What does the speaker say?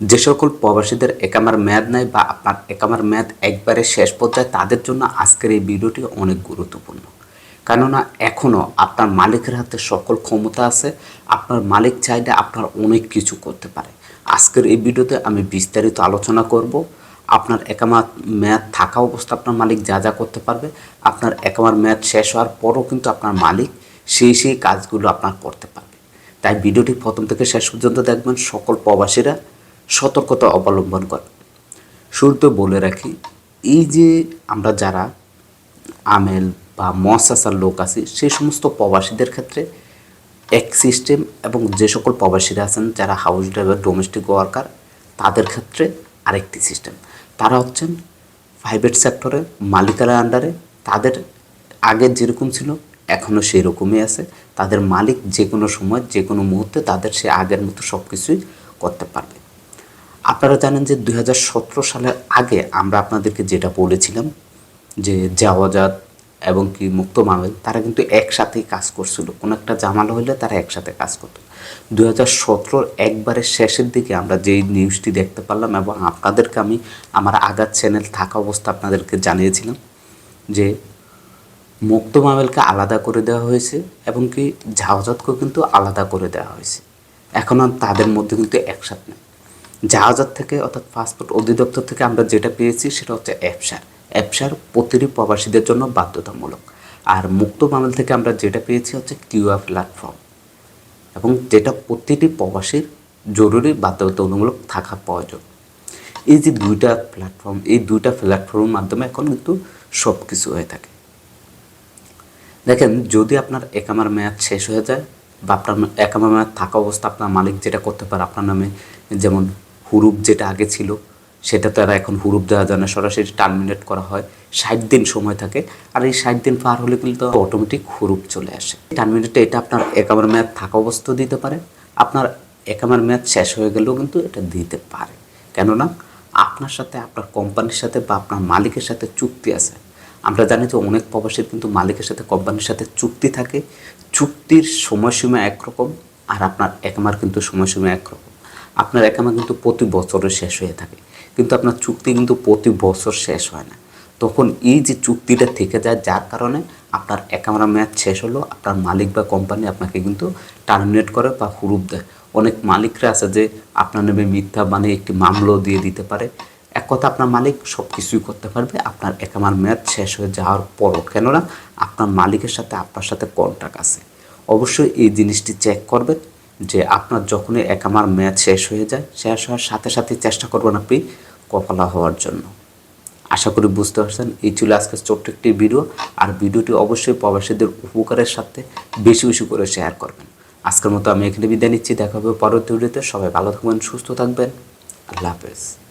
যে সকল প্রবাসীদের একামার মেয়াদ নাই বা আপনার একামার মেয়াদ একবারে শেষ পর্যায়ে, তাদের জন্য আজকের এই ভিডিওটি অনেক গুরুত্বপূর্ণ। কেননা এখনও আপনার মালিকের হাতে সকল ক্ষমতা আছে, আপনার মালিক চাইলে আপনার অনেক কিছু করতে পারে। আজকের এই ভিডিওতে আমি বিস্তারিত আলোচনা করব। আপনার একামার মেয়াদ থাকা অবস্থা আপনার মালিক যা যা করতে পারবে, আপনার একামার মেয়াদ শেষ হওয়ার পরও কিন্তু আপনার মালিক সেই সেই কাজগুলো আপনার করতে পারবে। তাই ভিডিওটি প্রথম থেকে শেষ পর্যন্ত দেখবেন, সকল প্রবাসীরা সতর্কতা অবলম্বন করে। শুরুতে বলে রাখি, এই যে আমরা যারা আমেল বা মহাসাসার লোক আছি সেই সমস্ত প্রবাসীদের ক্ষেত্রে এক সিস্টেম এবং যে সকল প্রবাসীরা আছেন, যারা হাউস ড্রাইভার ডোমেস্টিক ওয়ার্কার তাদের ক্ষেত্রে আরেকটি সিস্টেম তারা হচ্ছেন প্রাইভেট সেক্টরে মালিকারের আন্ডারে তাদের আগে যেরকম ছিল এখনও সেই রকমই আছে। তাদের মালিক যে কোনো সময় যে কোনো মুহূর্তে তাদের সে আগের মতো সব কিছুই করতে পারবে। আপনারা জানেন যে দু হাজার সতেরো সালের আগে আমরা আপনাদেরকে যেটা বলেছিলাম, যে জাওয়াজাত এবং কি মুক্ত মামেল তারা কিন্তু একসাথেই কাজ করছিল। কোনো একটা জামাল হইলে তারা একসাথে কাজ করতো। দু হাজার সতেরোর একবারে শেষের দিকে আমরা যেই নিউজটি দেখতে পারলাম এবং আপনাদেরকে আমি আমার আগার চ্যানেল থাকা অবস্থা আপনাদেরকে জানিয়েছিলাম, যে মুক্ত মামেলকে আলাদা করে দেওয়া হয়েছে এবং কি জাহাজাতকেও কিন্তু আলাদা করে দেওয়া হয়েছে। এখন আর তাদের মধ্যে কিন্তু একসাথে নেই। জাহাজাত থেকে অর্থাৎ পাসপোর্ট অধিদপ্তর থেকে আমরা যেটা পেয়েছি সেটা হচ্ছে অ্যাপসার অ্যাপসার প্রতিটি প্রবাসীদের জন্য বাধ্যতামূলক। আর মুক্ত মামেল থেকে আমরা যেটা পেয়েছি হচ্ছে কিউ কিউআর প্ল্যাটফর্ম এবং যেটা প্রতিটি প্রবাসীর জরুরি বাধ্যতামূলক থাকা প্রয়োজন। এই যে দুইটা প্ল্যাটফর্ম এই দুইটা প্ল্যাটফর্মের মাধ্যমে এখন কিন্তু সব কিছু হয়ে থাকে। দেখেন, যদি আপনার একামার মেয়াদ শেষ হয়ে যায় বা আপনার একামার মেয়াদ থাকা অবস্থা আপনার মালিক যেটা করতে পারে, আপনার নামে যেমন হুরুপ যেটা আগে ছিল, সেটা তো আর এখন হুরুপ দেওয়া যায় না। সরাসরি টার্মিনেট করা হয়। ষাট দিন সময় থাকে। আর এই ষাট দিন পার হলে কিন্তু অটোমেটিক হুরুপ চলে আসে। টার্মিনেটে এটা আপনার একামার মেয়াদ থাকা অবস্থা দিতে পারে। আপনার একামার মেয়াদ শেষ হয়ে গেলেও কিন্তু এটা দিতে পারে। কেননা, আপনার সাথে, আপনার কোম্পানির সাথে বা আপনার মালিকের সাথে চুক্তি আছে। আমরা জানি যে অনেক প্রবাসীর কিন্তু মালিকের সাথে, কোম্পানির সাথে চুক্তি থাকে। চুক্তির সময়সীমা একরকম, আর আপনার একমার কিন্তু সময়সীমা একরকম। আপনার একমার কিন্তু প্রতি বছরে শেষ হয়ে থাকে। কিন্তু আপনার চুক্তি কিন্তু প্রতি বছর শেষ হয় না। তখন এই যে চুক্তিটা থেকে যায়, যার কারণে আপনার একামরা মেয়াদ শেষ হলো, আপনার মালিক বা কোম্পানি আপনাকে কিন্তু টার্মিনেট করে বা হুরুপ দেয়। অনেক মালিকরা আছে যে আপনার নামে মিথ্যা মানে একটি মামলাও দিয়ে দিতে পারে। এক কথা, আপনার মালিক সব কিছুই করতে পারবে, আপনার একামার মেয়াদ শেষ হয়ে যাওয়ার পরও। কেননা, আপনার মালিকের সাথে আপনার সাথে কন্ট্যাক্ট আছে। অবশ্যই এই জিনিসটি চেক করবেন। যে আপনার যখনই এক আমার মেয়াদ শেষ হয়ে যায়, শেষ হওয়ার সাথে সাথে চেষ্টা করবেন আপনি কপালা হওয়ার জন্য। আশা করি বুঝতে পারছেন, এই ছিল আজকে ছোট্ট একটি ভিডিও। আর ভিডিওটি অবশ্যই প্রবাসীদের উপকারের সাথে বেশি বেশি করে শেয়ার করবেন। আজকের মতো আমি এখানে বিদায় নিচ্ছি, দেখা হবে পরবর্তী ভিডিওতে। সবাই ভালো থাকবেন, সুস্থ থাকবেন। আল্লাহ হাফেজ।